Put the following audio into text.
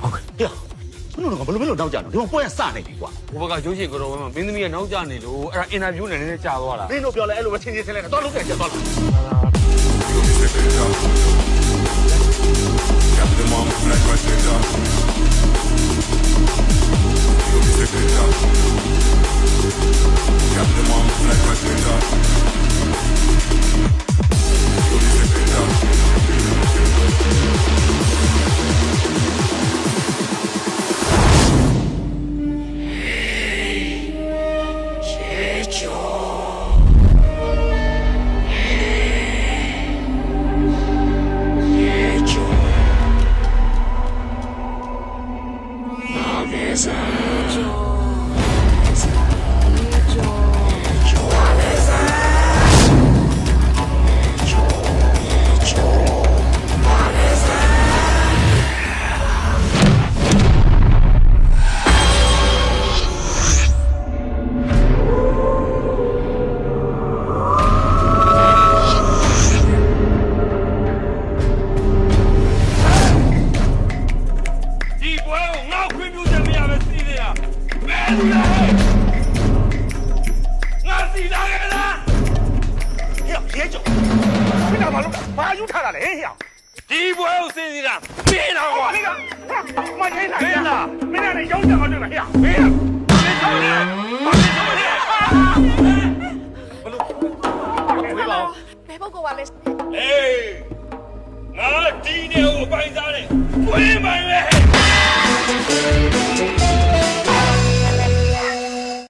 ဟုတ်ကဲ့ဟေ့ဘယ်လိုလဲဘယ်လိုဘယ်လိုနောက်ကြတော့ဒီမှာပွဲကစနေပြီကွာဟိုဘက်ကရုပ်ရှင်ကတော့ဘယ်မှာမင်းသမီးကနောက်ကျနေလို့အဲ့ဒါအင်တာဗျူးနဲ့နည်းနည်းကြာသွားတာမင်းတို့ပြောလဲအဲ့လိုပဲချင်းချင်းဆင်းလဲတော့လုံးတယ်ကျတော့လာ ဒီ ငါစီးလာခဲ့လားဟေ့ရဲကြောမင်းကဘာလို့ဘာယူထားတာလဲဟေ့ဟေ့။ဒီပွဲကိုစီးနေတာမင်းတော့ကွာမင်းကမနေနိုင်ဘူးမင်းကလည်းရောင်းကြအောင်လုပ်တာဟေ့မင်း။မင်းတို့လည်းမင်းတို့လည်းဝေးပါဦးဘယ်ပုဂ္ဂိုလ်ပါလဲအေးငါဒီနေကိုပိုင်စားတယ်။ဝင်းပိုင်